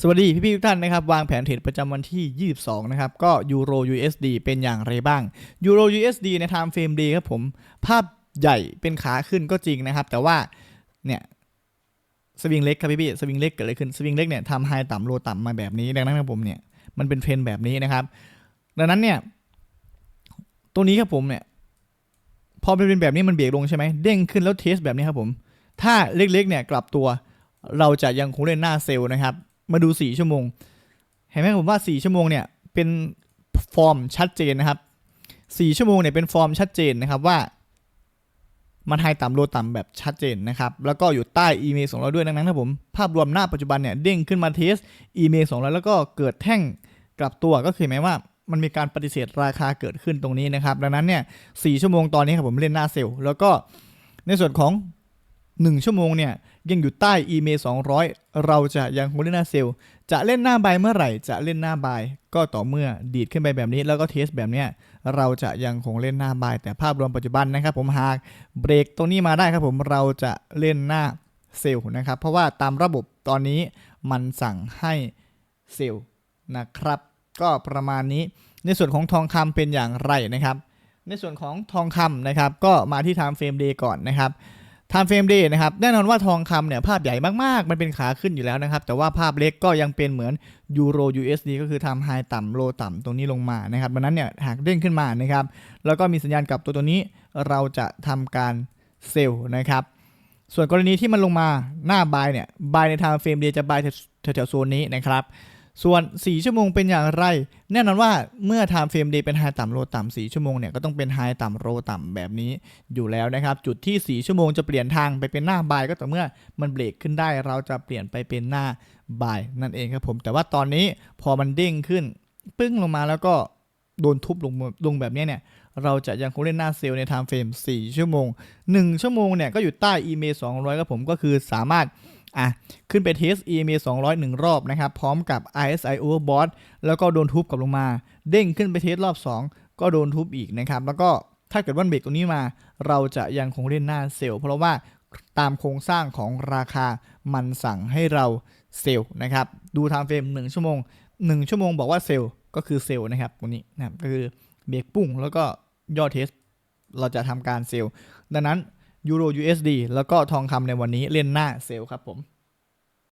สวัสดีพี่ๆทุกท่านนะครับ วางแผนเทรดประจำวันที่ 22 นะครับ ก็ยูโร USD เป็นอย่างไรบ้างยูโร USD ใน time frame day ครับผม ภาพใหญ่เป็นขาขึ้นก็จริงนะครับ แต่ว่าเนี่ยสวิงเล็กครับพี่ๆสวิงเล็กเกิดอะไรขึ้นสวิงเล็กเนี่ยทำไฮต่ำโลต่ำมาแบบนี้ดังนั้นครับผมเนี่ยมันเป็นเทรนแบบนี้นะครับ ดังนั้นเนี่ยตัวนี้ครับผมเนี่ยพอเป็นแบบนี้มันเบรกลงใช่ไหมเด้งขึ้นแล้วเทสแบบนี้ครับผม ถ้าเล็กๆเนี่ยกลับตัวเราจะยังคงเล่นหน้าเซลล์นะครับ มาดู4ชั่วโมง เห็นไหมผมว่า4ชั่วโมงเนี่ยเป็นฟอร์มชัดเจนนะครับ4ชั่วโมงเนี่ยเป็นฟอร์มชัดเจนนะครับว่ามันไฮต่ำโลต่ำแบบชัดเจนนะครับ แล้วก็อยู่ใต้อีเมล200 ด้วยดังนั้นครับผม ภาพรวมหน้าปัจจุบันเนี่ยเด้งขึ้นมาเทสอีเมล200 แล้วก็เกิดแท่งกลับตัวก็คือหมายว่ามันมีการปฏิเสธราคาเกิดขึ้นตรงนี้นะครับ ดังนั้นเนี่ย4ชั่วโมงตอนนี้ครับผมเล่นหน้าเซลล์แล้วก็ในส่วนของ 1 ชั่วโมงเนี่ยยังอยู่ใต้อีเม200 เราจะยังคงเล่นหน้าเซลล์จะเล่นหน้าบายเมื่อไหร่จะเล่นหน้าบาย ก็ต่อเมื่อดีดขึ้นไปแบบนี้แล้วก็เทสแบบเนี้ยเราจะยังคงเล่นหน้าบาย แต่ภาพรวมปัจจุบันนะครับ ผมหากเบรกตรงนี้มาได้ครับผมเราจะเล่นหน้าเซลล์นะครับ เพราะว่าตามระบบตอนนี้มันสั่งให้เซลล์นะครับ ก็ประมาณนี้ในส่วนของทองคำเป็นอย่างไรนะครับ ในส่วนของทองคำนะครับ ก็มาที่ time frame day ก่อนนะครับ time frame day นะครับแน่นอนว่าทองคำเนี่ยภาพใหญ่มากๆ มันเป็นขาขึ้นอยู่แล้วนะครับ แต่ว่าภาพเล็กก็ยังเป็นเหมือนยูโร USD ก็คือทำไฮต่ำโลต่ำตรงนี้ลงมานะครับดังนั้นเนี่ยหากเด้งขึ้นมานะครับ แล้วก็มีสัญญาณกลับตัวตัวนี้เราจะทำการเซลล์นะครับ ส่วนกรณีที่มันลงมาหน้าบายเนี่ยบายใน time frame day จะบายแถวๆโซนนี้นะครับ ส่วน 4 ชั่วโมงเป็นอย่างไร แน่นอนว่าเมื่อ time frame day เป็นไฮต่ำโลต่ำ4ชั่วโมงเนี่ยก็ต้องเป็นไฮต่ำโลต่ำแบบนี้อยู่แล้วนะครับ จุดที่ 4 ชั่วโมงจะเปลี่ยนทางไปเป็นหน้าบ่ายก็ต่อเมื่อมันเบรกขึ้นได้เราจะเปลี่ยนไปเป็นหน้าบ่ายนั่นเองครับผม แต่ว่าตอนนี้พอมันเด้งขึ้น ปึ้งลงมาแล้วก็โดนทุบลงลงแบบนี้เนี่ยเราจะยังคงเล่นหน้าเซลล์ใน time frame 4ชั่วโมง 1 ชั่วโมงเนี่ยก็อยู่ใต้อีเมล200ครับผมก็คือสามารถ อะ ขึ้นไปเทส EMA 200 1 รอบนะครับ พร้อมกับ RSI Overbought แล้วก็โดนทุบกลับลงมา เด้งขึ้นไปเทสรอบ 2 ก็โดนทุบอีกนะครับ แล้วก็ถ้าเกิดวันเบรกตรงนี้มา เราจะยังคงเล่นหน้าเซลล์เพราะว่าตามโครงสร้างของราคามันสั่งให้เราเซลล์นะครับ ดูไทม์เฟรม1 ชั่วโมง 1 ชั่วโมงบอกว่าเซลล์ก็คือเซลล์นะครับตรงนี้นะครับก็คือเบรกปุ้งแล้วก็ย่อเทส เราจะทำการเซลล์ดังนั้น ยูโร USD แล้วก็ทองคำในวันนี้เล่นหน้าเซลครับผม